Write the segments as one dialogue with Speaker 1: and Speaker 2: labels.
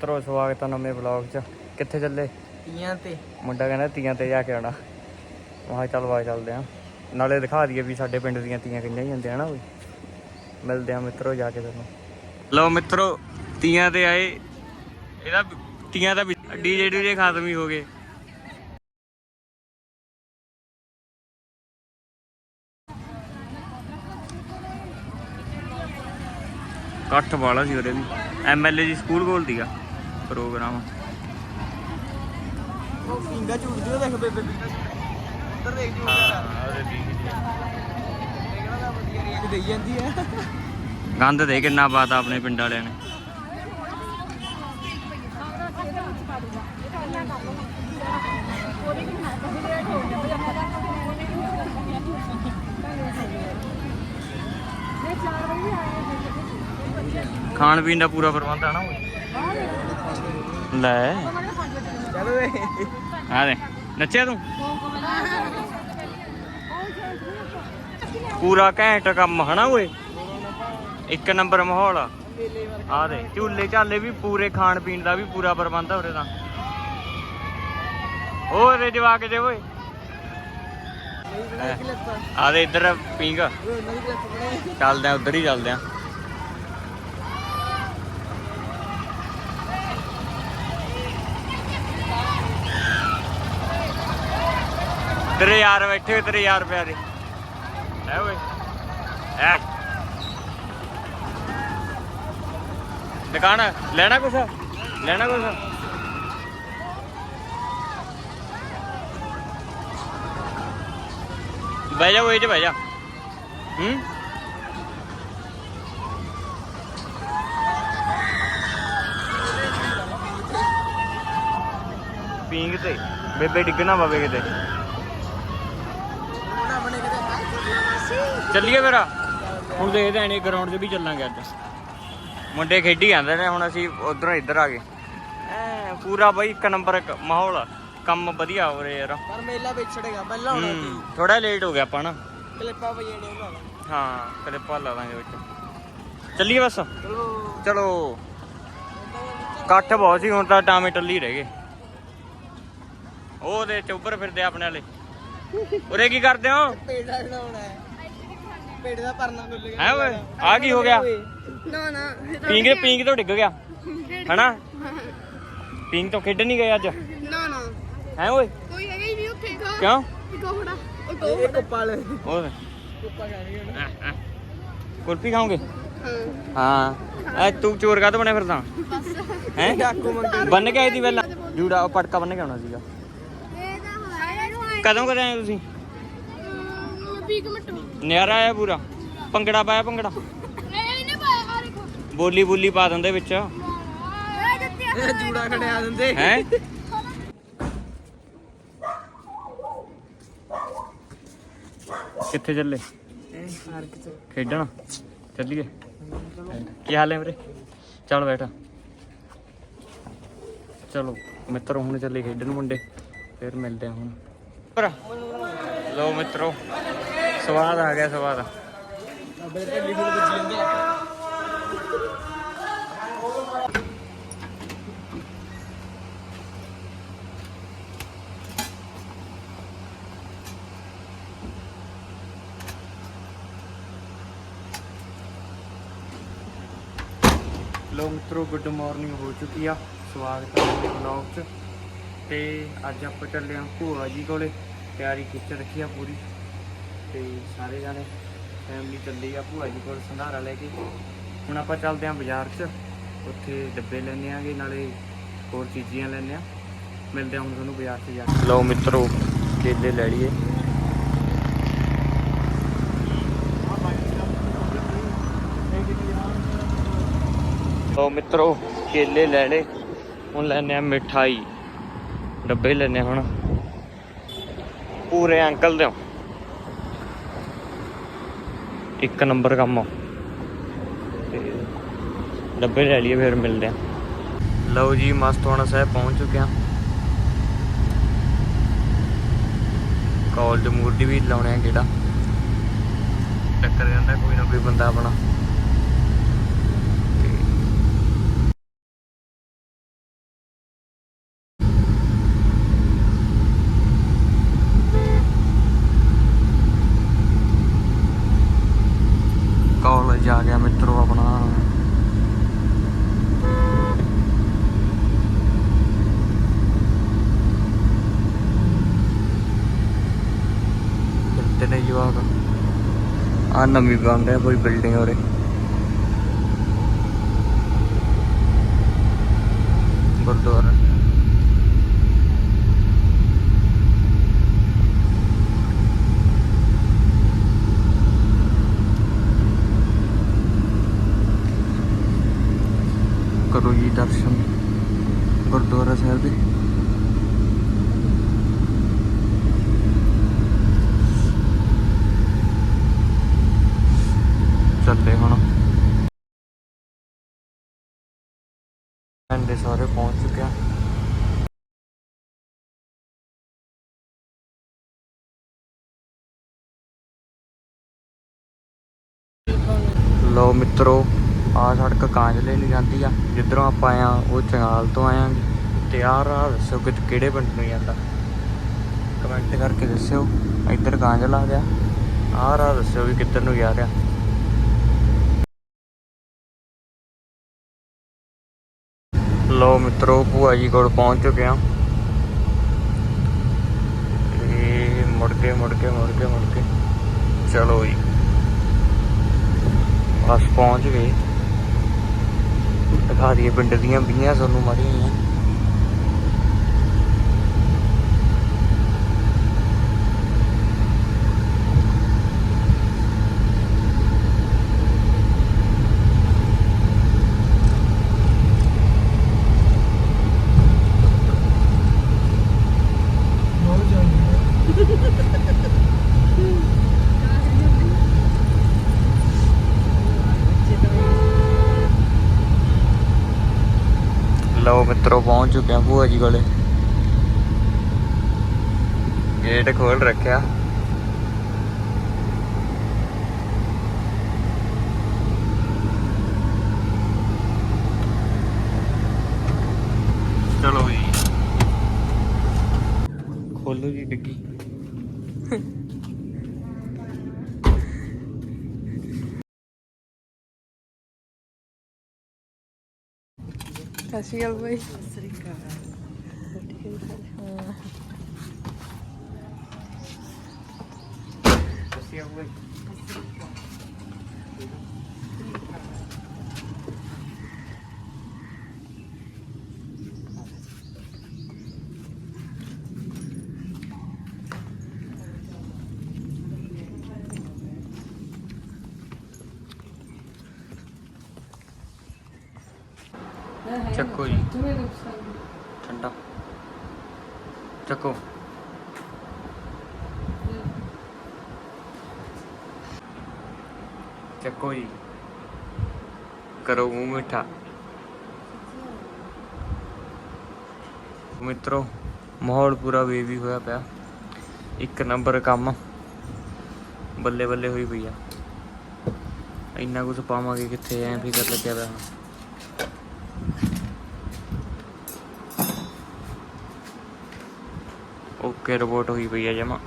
Speaker 1: ਮਿੱਤਰੋ ਸਵਾਗਤ ਹੈ ਨਵੇਂ ਵਲੌਗ 'ਚ। ਕਿੱਥੇ ਚੱਲੇ?
Speaker 2: ਤੀਆਂ ਤੇ।
Speaker 1: ਮੁੰਡਾ ਕਹਿੰਦਾ ਤੀਆਂ ਤੇ ਜਾ ਕੇ ਆਉਣਾ। ਮੈਂ ਕਿਹਾ ਚੱਲ ਵਾ ਚੱਲਦੇ ਆ। ਨਾਲੇ ਦਿਖਾ ਦਈਏ ਵੀ ਸਾਡੇ ਪਿੰਡ ਦੀਆਂ ਤੀਆਂ ਕਿੰਨੀਆਂ ਹੀ ਹੁੰਦੀਆਂ ਨਾ ਓਏ ਮਿਲਦੇ ਆ ਮਿੱਤਰੋ ਜਾ ਕੇ ਤੈਨੂੰ। ਲਓ ਮਿੱਤਰੋ ਤੀਆਂ ਤੇ ਆਏ। ਇਹਦਾ ਤੀਆਂ ਦਾ ਡੀਜੇ ਡੂਜੇ ਖਤਮ ਹੀ ਹੋ ਗਏ। ਇਕੱਠ ਵਾਲਾ ਸੀ ਉਹਦੇ ਵੀ। ਐਮਐਲਏ ਜੀ ਸਕੂਲ ਕੋਲ ਦੀਗਾ ਪ੍ਰੋਗਰਾਮ।
Speaker 2: ਉਹ ਪਿੰਗਾ ਝੂਟਦੀ ਉਹ ਦੇਖ ਬੇਬੇ ਪਿੰਗਾ ਉੱਧਰ ਦੇਖ ਝੂਟਦਾ ਦੇਖਣਾ ਤਾਂ ਵਧੀਆ ਰੇਂਜ ਦੇਈ ਜਾਂਦੀ ਹੈ
Speaker 1: ਗੰਦ ਦੇ ਕਿੰਨਾ ਬਾਤ ਆਪਣੇ ਪਿੰਡ ਵਾਲਿਆਂ ਨੇ। ਖਾਣ ਪੀਣ ਦਾ ਪੂਰਾ ਪ੍ਰਬੰਧ ਆ ਨਾ। ਲੈ।
Speaker 2: ਚਲੋ ਵੇ
Speaker 1: ਆ ਦੇ ਨੱਚਿਆ ਤੂੰ? ਪੂਰਾ ਘੈਂਟ ਕੰਮ ਹਨਾ ਓਏ? ਇੱਕ ਨੰਬਰ ਮਾਹੌਲ ਆ। ਦੇ ਝੂਲੇ ਝਾਲੇ ਵੀ ਪੂਰੇ, ਖਾਣ ਪੀਣ ਦਾ ਵੀ ਪੂਰਾ ਪ੍ਰਬੰਧ ਆ ਦਾ ਹੋਰ ਰੇ ਜਵਾਕ ਜੇ ਓਏ। ਆ ਦੇ ਇੱਧਰ ਪੀਂਗ ਚੱਲਦੇ ਆ, ਉਧਰ ਹੀ ਚੱਲਦੇ ਆ। ਤੇਰੇ ਯਾਰ ਬੈਠੇ ਹੋਏ, ਤੇਰੇ ਯਾਰ ਪਿਆਰੇ। ਹੈ ਓਏ ਹੈ ਦੁਕਾਨ ਲੈਣਾ ਕੁਛ? ਲੈਣਾ ਕੁਛ? ਬਹਿ ਜਾ ਓਏ ਚ ਬਹਿ ਜਾ। ਹੂੰ? ਪੀਂਗ ਤੇ ਬੇਬੇ ਡਿੱਗਣਾ ਪਵੇ ਕਿਤੇ
Speaker 2: ਉਹਨਾਂ ਬਣੇ ਕਿਤੇ
Speaker 1: ਚੱਲੀਏ ਫਿਰ? ਹੁਣ ਦੇਖਦੇ ਆਂ ਇਹ ਗਰਾਊਂਡ 'ਚ ਵੀ ਚੱਲਾਂਗੇ ਅੱਜ। ਮੁੰਡੇ ਖੇਡੀ ਜਾਂਦੇ ਨੇ ਹੁਣ ਅਸੀਂ ਉਧਰੋਂ ਇੱਧਰ ਆ ਗਏ। ਐ ਪੂਰਾ ਬਈ ਇੱਕ ਨੰਬਰ ਮਾਹੌਲ ਆ। ਕੰਮ ਵਧੀਆ ਹੋ ਰਿਹਾ ਯਾਰ।
Speaker 2: ਪਰ ਮੇਲਾ ਵਿਛੜੇਗਾ ਪਹਿਲਾਂ ਹੋਣਾ ਸੀ।
Speaker 1: ਥੋੜਾ ਲੇਟ ਹੋ ਗਿਆ ਆਪਾਂ ਨਾ।
Speaker 2: ਕਲਿੱਪਾਂ ਪਈਆਂ ਨੇ ਉਹਨਾਂ ਨਾਲ
Speaker 1: ਹਾਂ ਕਦੇ ਪਾ ਲਾ ਦਾਂਗੇ ਵਿੱਚ। ਚੱਲੀਏ ਬਸ।
Speaker 2: ਚਲੋ।
Speaker 1: ਚਲੋ। ਇਕੱਠ ਬਹੁਤ ਸੀ ਹੁਣ ਤਾਂ ਟਾਵੇਂ ਟੱਲੀ ਰਹਿ ਗਏ। ਉਹਦੇ ਚੌਬਰ ਫਿਰਦੇ ਆਪਣੇ ਵਾਲੇ। ਉਰੇ ਕੀ ਕਰਦੇ ਹੋ?
Speaker 2: ਪੇੜਾ ਬਣਾਉਣਾ ਹੈ। ਪੇੜੇ ਦਾ ਪਰਨਾ ਖੁੱਲ ਗਿਆ।
Speaker 1: ਹੈ ਓਏ ਆ ਕੀ ਹੋ ਗਿਆ?
Speaker 3: ਨਾ ਨਾ
Speaker 1: ਪੀਂਗ ਦੇ ਪੀਂਗ ਤੋਂ ਡਿੱਗ ਗਿਆ। ਹਨਾ? ਪੀਂਗ ਤੋਂ ਖੇਡਣ ਨਹੀਂ ਗਏ ਅੱਜ?
Speaker 3: ਨਾ ਨਾ।
Speaker 1: ਹੈ ਓਏ?
Speaker 3: ਕੋਈ ਹੈਗਾ ਹੀ ਨਹੀਂ ਉੱਥੇ
Speaker 1: ਕਿਉਂ?
Speaker 3: ਗੋਹੜਾ ਉਹ
Speaker 2: ਕੁੱਪਾ ਵਾਲੇ
Speaker 1: ਉਹ
Speaker 2: ਕੁੱਪਾ ਖਾਣਗੇ
Speaker 1: ਕੁਲਫੀ ਖਾਓਗੇ?
Speaker 3: ਹਾਂ।
Speaker 1: ਹਾਂ ਐ ਤੂੰ ਚੋਰ ਕਾ ਬਣਿਆ ਫਿਰਦਾ? ਹੈ?
Speaker 2: ਡਾਕੂ ਮੰਗੇ
Speaker 1: ਬੰਨ ਕੇ ਆਈ ਦੀ ਪਹਿਲਾਂ। ਜੂੜਾ ਉਹ ਪਟਕਾ ਬੰਨ ਕੇ ਆਉਣਾ ਸੀਗਾ।
Speaker 3: ਤਾਂ
Speaker 1: ਕਦੋਂ ਕਦੇ ਆਏ ਤੁਸੀਂ?
Speaker 3: ਵੀਕ ਮਿੰਟ
Speaker 1: ਨਿਆਰਾ ਆਇਆ ਪੂਰਾ। ਭੰਗੜਾ ਪਾਇਆ ਭੰਗੜਾ?
Speaker 3: ਇਹ ਇਹਨੇ ਪਾਇਆ ਆ ਦੇਖੋ
Speaker 1: ਬੋਲੀ ਬੋਲੀ ਪਾ ਦਿੰਦੇ ਵਿੱਚ।
Speaker 3: ਇਹ ਜੱਤੇ
Speaker 2: ਇਹ ਜੂੜਾ ਖੜਿਆ ਦਿੰਦੇ।
Speaker 1: ਹੈ? ਕਿੱਥੇ ਚੱਲੇ?
Speaker 2: ਇਹ ਪਾਰਕ ਚ
Speaker 1: ਖੇਡਣ? ਚੱਲੀਏ। ਕੀ ਹਾਲ ਹੈ ਵੀਰੇ? ਚੱਲ ਬੈਠ। ਚਲੋ ਮਿੱਤਰੋ ਹੁਣ ਚੱਲੇ ਖੇਡਣ ਮੁੰਡੇ। ਫਿਰ ਮਿਲਦੇ ਆ ਹੁਣ। ਪਰ ਲੋ ਮਿੱਤਰੋ। ਸਵਾਦ ਆ ਗਿਆ, ਸਵਾਦ।
Speaker 2: ਅਬੇ ਢੱਲੀ ਫੁੱਲ ਵੱਜੀ ਜਾਂਦਾ
Speaker 1: ਲੋ ਮਿੱਤਰੋ ਗੁੱਡ ਮਾਰਨਿੰਗ ਹੋ ਚੁੱਕੀ ਆ। ਸਵਾਗਤ ਹੈ ਤੁਹਾਡੇ ਵਲੌਗ 'ਚ। ਤੇ ਅੱਜ ਆਪਾਂ ਚੱਲੇ ਆ ਭੂਆ ਜੀ ਕੋਲੇ। ਤਿਆਰੀ ਖਿੱਚ ਰੱਖੀ ਆ ਪੂਰੀ। ਤੇ ਸਾਰੇ ਜਾਣੇ ਫੈਮਿਲੀ ਚੱਲੀ ਆ ਭੂਆ ਜੀ ਕੋਲ ਸੰਧਾਰਾ ਲੈ ਕੇ। ਹੁਣ ਆਪਾਂ ਚੱਲਦੇ ਆ ਬਾਜ਼ਾਰ 'ਚ। ਉੱਥੇ ਡੱਬੇ ਲੈਣੇ ਆਗੇ, ਨਾਲੇ ਹੋਰ ਚੀਜ਼ੀਆਂ ਲੈਣੇ ਆ ਮਿਲਦੇ ਹਾਂ ਹੁਣ ਤੁਹਾਨੂੰ ਬਾਜ਼ਾਰ 'ਚ ਜਾ ਕੇ। ਲਓ ਮਿੱਤਰੋ, ਕੇਲੇ ਲੈ ਲਈਏ। ਲਓ ਮਿੱਤਰੋ, ਕੇਲੇ ਲੈ ਲਏ। ਹੁਣ ਲੈਣੇ ਆ ਮਿਠਾਈ। ਡੱਬੇ ਲੈਣੇ ਹੁਣ। ਪੂਰੇ ਅੰਕਲ ਦੇ। ਇੱਕ ਨੰਬਰ ਕੰਮ ਆ। ਤੇ ਡੱਬੇ ਲੈ ਲਈਏ, ਫਿਰ ਮਿਲਦੇ ਆ। ਲਓ ਜੀ ਮਸਤਵਾਣਾ ਸਾਹਿਬ ਪਹੁੰਚ ਚੁੱਕੇ ਆ। ਕਾਲਜ ਮੂਰਤੀ ਵੀ ਲਾਉਣੇ ਆ ਕਿਹੜਾ ਟੱਕਰ ਜਾਂਦਾ ਕੋਈ ਨਾ ਕੋਈ ਬੰਦਾ ਆਪਣਾ ਆ ਗਿਆ ਮਿੱਤਰੋ ਆਪਣਾ ਕਿਤੇ ਨੇ ਜਵਾਕ ਆ ਨਵੀਂ ਬਣ ਰਿਹਾ ਕੋਈ ਬਿਲਡਿੰਗ ਹੋਰੇ ਗੁਰਦੁਆਰਾ ਕਰੋ ਜੀ ਦਰਸ਼ਨ ਗੁਰਦੁਆਰਾ ਸਾਹਿਬ ਦੇ ਚੱਲੇ ਹੁਣ ਅੰਡੇ ਸਾਰੇ ਪਹੁੰਚ ਚੁੱਕੇ ਆ ਲੋ ਮਿੱਤਰੋ ਆ ਸੜਕ ਕਾਂਜਲੇ ਨੂੰ ਜਾਂਦੀ ਆ। ਜਿੱਧਰੋਂ ਆਪਾਂ ਆਇਆ ਉਹ ਚੰਗਾਲ ਤੋਂ ਆਇਆ ਤੇ ਆਹ ਰਾਹ ਦੱਸੋ ਕਿ ਕਿਹੜੇ ਪਿੰਡ ਨੂੰ ਜਾਂਦਾ। ਕਮੈਂਟ ਕਰਕੇ ਦੱਸਿਓ, ਇੱਧਰ ਕਾਂਜਲਾ ਆ ਗਿਆ। ਆਹ ਰਾਹ ਦੱਸਿਓ ਵੀ ਕਿੱਧਰ ਨੂੰ ਜਾ ਰਿਹਾ। ਲੋ ਮਿੱਤਰੋ, ਭੂਆ ਜੀ ਕੋਲ ਪਹੁੰਚ ਚੁੱਕੇ ਆ ਤੇ ਮੁੜ ਕੇ ਮੁੜ ਕੇ ਮੁੜ ਕੇ ਮੁੜ ਕੇ ਚਲੋ ਜੀ। ਬਸ ਪਹੁੰਚ ਗਏ। ਦਿਖਾ ਦਈਏ ਪਿੰਡ ਦੀਆਂ ਬੀਆਂ ਤੁਹਾਨੂੰ ਮਾੜੀਆਂ ਜਿਹੀਆਂ ਲਓ ਮਿੱਤਰੋ ਪਹੁੰਚ ਚੁੱਕੇ ਆ ਭੂਆ ਜੀ ਕੋਲੇ ਗੇਟ ਖੋਲ ਰੱਖਿਆ ਚਲੋ ਜੀ ਖੋਲੋ ਜੀ ਡਿੱਗੀ
Speaker 4: ਸਤਿ ਸ਼੍ਰੀ ਅਕਾਲ ਬਾਈ
Speaker 1: ਦੱਸਿਆ ਹੋਵੇ ਚੱਕੋ ਜੀ। ਠੰਡਾ। ਚੱਕੋ। ਚੱਕੋ ਜੀ। ਕਰੋ ਮੂੰਹ ਮਿੱਠਾ। ਮਿੱਤਰੋ, ਮਾਹੌਲ ਪੂਰਾ ਬੇਬੀ ਹੋਇਆ ਪਿਆ। ਇੱਕ ਨੰਬਰ ਕੰਮ ਬੱਲੇ ਬੱਲੇ ਹੋਈ ਪਈ ਆ। ਇੰਨਾ ਕੁਝ ਪਾਵਾਂਗੇ ਕਿੱਥੇ, ਐ ਫਿਕਰ ਲੱਗਿਆ ਪਿਆ। ਹੁਣ ਓਕੇ ਰਿਪੋਰਟ ਹੋਈ ਪਈ ਆ ਜਮਾ।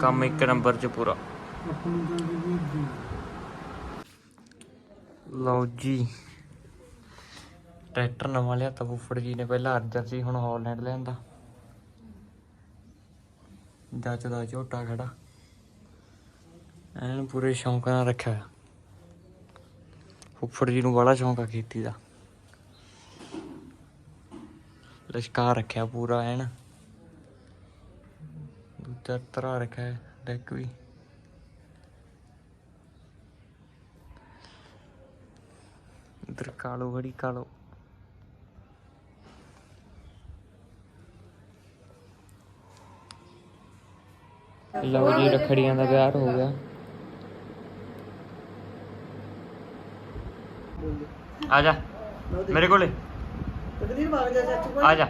Speaker 1: ਕੰਮ ਇੱਕ ਨੰਬਰ 'ਚ ਪੂਰਾ। ਲਓ ਜੀ। ਟਰੈਕਟਰ ਨਵਾਂ ਲਿਆ ਤਾਂ ਫੁੱਫੜ ਜੀ ਨੇ ਪਹਿਲਾਂ ਅਰਜਨ ਸੀ, ਹੁਣ ਹਾਲੈਂਡ ਲਿਆਂਦਾ ਜੱਜ ਦਾ ਝੋਟਾ ਖੜਾ। ਐਨ ਪੂਰੇ ਸ਼ੌਂਕ ਨਾਲ ਰੱਖਿਆ। ਫੁੱਫੜ ਜੀ ਨੂੰ ਬੜਾ ਸ਼ੌਂਕ ਆ ਖੇਤੀ ਦਾ। ਲਸ਼ਕਾ ਰੱਖਿਆ ਪੂਰਾ ਐਨ। ਦੂਜਾ ਤਰ੍ਹਾਂ ਰੱਖਿਆ ਹੈ ਡੈਕ ਵੀ। ਇਧਰ ਕਾਲੋ ਬੜੀ ਕਾਲੋ। ਲਓ ਜੀ, ਰਖੜੀਆਂ ਦਾ ਵਿਆਹ ਹੋ ਗਿਆ। ਆ ਜਾ, ਮੇਰੇ ਕੋਲੇ।
Speaker 2: ਜਾ ਚਾਚੂ ਕੋਲ?
Speaker 1: ਆ ਜਾ।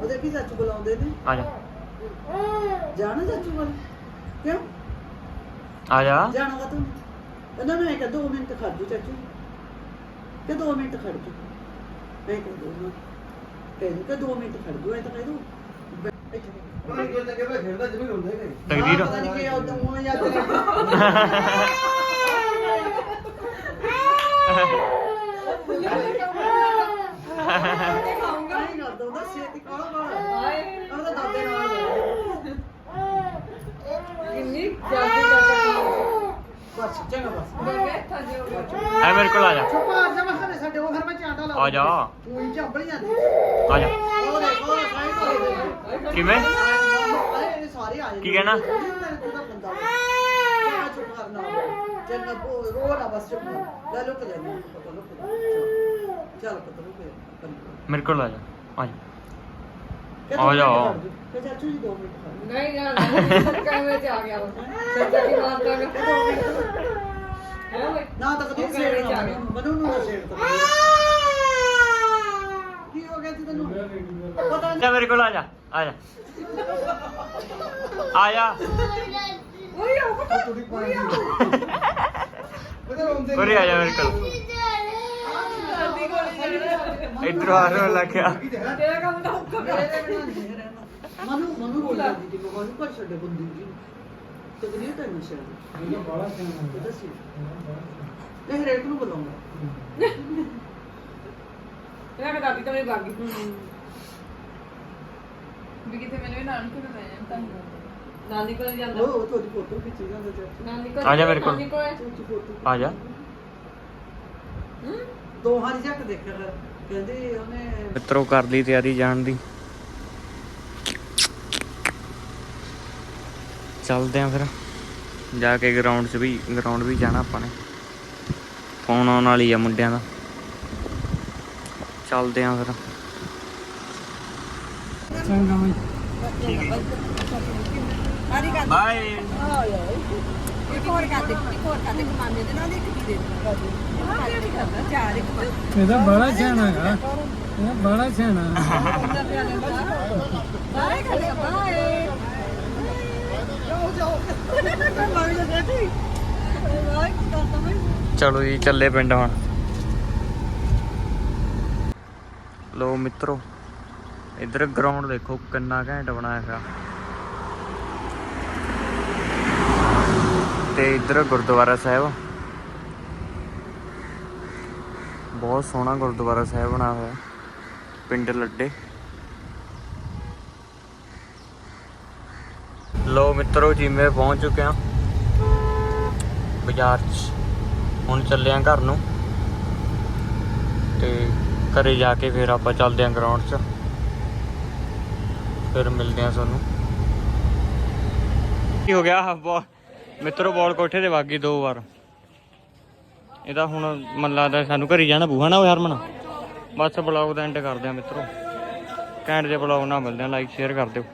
Speaker 2: ਉਹ ਦੇਖੀ ਚਾਚੂ ਬੁਲਾਉਂਦੇ ਨੇ?
Speaker 1: ਆ ਜਾ।
Speaker 2: ਜਾਣਾ ਚਾਚੂ ਕੋਲ? ਕਿਉਂ?
Speaker 1: ਆ ਜਾ।
Speaker 2: ਜਾਣਾ ਵਾ ਤੂੰ? ਇਹਨਾਂ ਨੂੰ ਇੱਕ 2 ਮਿੰਟ ਖੜ ਜੂ ਚਾਚੂ। ਕਿ 2 ਮਿੰਟ ਖੜ ਜੂ? ਮੈਂ ਕਹਿ ਦੋ ਦੂ ਕਿ 2 ਮਿੰਟ ਖੜ ਜੂ ਐ ਤਾਂ ਕਹਿ ਦੂ।
Speaker 1: ਤਕਦੀਰ।
Speaker 2: ਪਤਾ ਨਹੀਂ ਕੀ ਉਹ ਯਾਦ ਨਹੀਂ ਨਹੀਂ ਕਰਦਾ ਉਹਦਾ ਛੇਤੀ ਕਾਲਾ ਬਾਲਾ ਉਹਦਾ ਦਾਦੇ ਨਾਲ
Speaker 4: ਕਿੰਨੀ ਜਲਦੀ ਕਰਦਾ
Speaker 2: ਬਸ ਚੰਗਾ ਬਸ
Speaker 1: ਐ ਮੇਰੇ ਕੋਲ ਆ ਜਾ
Speaker 2: ਚੁੱਪ ਆ ਜਾ ਮੈਂ ਸਾਡੇ ਉਹ ਘਰ ਵਿੱਚ ਆਟਾ ਲਾ
Speaker 1: ਆ ਜਾ
Speaker 2: ਤੂੰ ਝੰਬਲ ਜਾਂਦੀ
Speaker 1: ਆ ਜਾ
Speaker 2: ਉਹ ਦੇਖੋ ਸਾਈਡ ਤੋਂ
Speaker 1: ਕਿਵੇਂ
Speaker 2: ਇਹ ਸਾਰੇ ਆਏ
Speaker 1: ਕੀ ਕਹਿਣਾ?
Speaker 2: ਤੂੰ ਤਾਂ ਬੰਦਾ ਚੰਗਾ ਚੁੱਪ ਕਰਨਾ ਚੰਗਾ ਬੋ ਰੋ ਨਾ ਬਸ ਚੁੱਪ ਕਰ। ਲੈ ਲੁੱਕ ਲੈ ਪਤਾ ਲੁੱਕ ਲੈ ਚੱਲ। ਚੱਲ ਪਤਾ ਲੁੱਕ ਲੈ
Speaker 1: ਮੇਰੇ ਕੋਲ ਆ ਜਾ ਆ ਜਾ ਆ ਜਾ।
Speaker 2: ਤੇ ਚਾਚੂ ਜੀ ਦੋ ਮਿੰਟ ਖੜ
Speaker 4: ਨਹੀਂ ਨਾ ਕੈਮਰੇ ਚ ਆ ਗਿਆ ਉਹ ਸੱਚਾ ਕੀ ਬਾਤ ਕਰ ਹੈ
Speaker 2: ਨਾ ਤਾਂ ਕਦੀ
Speaker 4: ਉਹ
Speaker 2: ਸੇੜ
Speaker 4: ਚ ਆ
Speaker 2: ਨਾ
Speaker 4: ਗਿਆ।
Speaker 2: ਮਨੂ ਨੂੰ ਨਾ ਸੇੜ ਤਾ। ਕੀ ਹੋ ਗਿਆ ਸੀ ਤੈਨੂੰ? ਪਤਾ ਨਹੀਂ।
Speaker 1: ਜਾ ਮੇਰੇ ਕੋਲ ਆ ਜਾ ਆ ਜਾ। ਆ ਜਾ।
Speaker 4: ਓਏ ਆ ਬਤਾ
Speaker 1: ਉਰੇ ਆ ਜਾ ਮੇਰੇ ਕੋਲ। ਇਧਰ ਆ ਰੋ ਲੱਗਿਆ
Speaker 4: ਤੇਰਾ ਕੰਮ ਤਾਂ ਹੁਕਮ
Speaker 2: ਮਨੂ ਮਨੂ ਬੋਲ ਰਹੀ ਸੀ ਮਨੂ ਪਰ ਛੱਡੇ ਬੰਦੀ ਜੀ ਤਕਲੀਫ ਤਾਂ ਨਹੀਂ ਸ਼ਾਇਦ। ਇਹ ਬੜਾ ਸਿਆਣਾ ਦੱਸੀ ਇਹ ਹਰੇਕ ਨੂੰ ਬੁਲਾਉਂਦਾ।
Speaker 4: ਤੇਰਾ ਕਿ ਦਾਦੀ ਤਾਂ ਮੇਰੀ ਬਾਗੀ ਵੀ ਕਿਤੇ ਮੈਨੂੰ ਵੀ ਨਾਨਕ ਨੂੰ ਲੈ ਜਾਂਦਾ ਨਾਨੀ ਕੋਲ ਜਾਂਦਾ।
Speaker 2: ਉਹ ਤੁਹਾਡੀ ਫੋਟੋ ਖਿੱਚੀ ਜਾਂਦਾ ਚਾਚੂ।
Speaker 4: ਨਾਨੀ ਕੋਲ
Speaker 1: ਆ ਜਾ ਮੇਰੇ ਕੋਲ।
Speaker 4: ਕੋਲ।
Speaker 1: ਆ ਜਾ।
Speaker 2: ਦੋਹਾਂ ਦੀ ਝੱਕ ਦੇਖਿਆ ਕਰ ਕਹਿੰਦੇ ਉਹਨੇ
Speaker 1: ਮਿੱਤਰੋ ਕਰ ਲਈ ਤਿਆਰੀ ਜਾਣ ਦੀ। ਚੱਲਦੇ ਆਂ ਫਿਰ। ਜਾ ਕੇ ਗਰਾਊਂਡ 'ਚ ਵੀ ਗਰਾਊਂਡ ਵੀ ਜਾਣਾ ਆਪਾਂ ਨੇ। ਫੋਨ ਆਉਣ ਵਾਲੀ ਆ ਮੁੰਡਿਆਂ ਦਾ। ਚੱਲਦੇ ਆਂ ਫਿਰ। ਚੰਗਾ ਬਈ। ਬਾਏ
Speaker 2: ਇੱਕ ਹੋਰ ਕਰ ਦੇ ਇੱਕ ਹੋਰ ਕਰ ਦੇ ਮਾਮੇ ਦੇ ਨਾਲ ਇੱਕ ਕੀ ਦੇ ਦੇ ਚਾਰ ਇੱਕ
Speaker 5: ਇਹਦਾ ਬੜਾ ਸਿਆਣਾ ਹੈਗਾ ਇਹ ਬੜਾ ਸਿਆਣਾ
Speaker 2: ਬਾਏ ਕਰ ਦੇ ਬਾਏ ਜਾਓ ਜਾਓ ਬਾਏ ਜਾ ਬੈਠੀ ਬਾਏ ਕਰਦਾ ਮੈਂ
Speaker 1: ਚਲੋ ਜੀ ਚੱਲੇ ਪਿੰਡ ਹੁਣ। ਲੋ ਮਿੱਤਰੋ ਇੱਧਰ ਗਰਾਊਂਡ ਦੇਖੋ ਕਿੰਨਾ ਘੈਂਟ ਬਣਾਇਆ ਹੋਇਆ। ਤੇ ਇੱਧਰ ਗੁਰਦੁਆਰਾ ਸਾਹਿਬ। ਬਹੁਤ ਸੋਹਣਾ ਗੁਰਦੁਆਰਾ ਸਾਹਿਬ ਬਣਾਇਆ ਹੋਇਆ। ਪਿੰਡ ਲੱਡੇ। ਲੋ ਮਿੱਤਰੋ, ਜਿਵੇਂ ਪਹੁੰਚ ਚੁੱਕਿਆ ਬਾਜ਼ਾਰ 'ਚ। ਹੁਣ ਚੱਲੇ ਆਂ ਘਰ ਨੂੰ। ਤੇ ਘਰੇ ਜਾ ਕੇ ਫਿਰ ਆਪਾਂ ਚੱਲਦੇ ਆਂ ਗਰਾਊਂਡ 'ਚ। ਫਿਰ ਮਿਲਦੇ ਆ ਤੁਹਾਨੂੰ। ਕੀ ਹੋ ਗਿਆ? ਬਹੁਤ ਮਿੱਤਰੋ, ਬਾਲ ਕੋਠੇ ਤੇ ਵੱਗ ਗਈ ਦੋ ਵਾਰ। ਇਹਦਾ ਹੁਣ ਮਨ ਲੱਗਦਾ ਸਾਨੂੰ ਘਰੇ ਜਾਣਾ ਪਊ ਨਾ ਓਏ ਹਰਮਨ? ਬਸ ਬਲੌਗ ਦਾ ਐਂਡ ਕਰਦੇ ਆ ਮਿੱਤਰੋ। ਘੈਂਟ ਦੇ ਬਲੌਗ ਨਾਲ ਮਿਲਦੇ ਆਂ ਲਾਈਕ ਸ਼ੇਅਰ ਕਰ ਦਿਓ।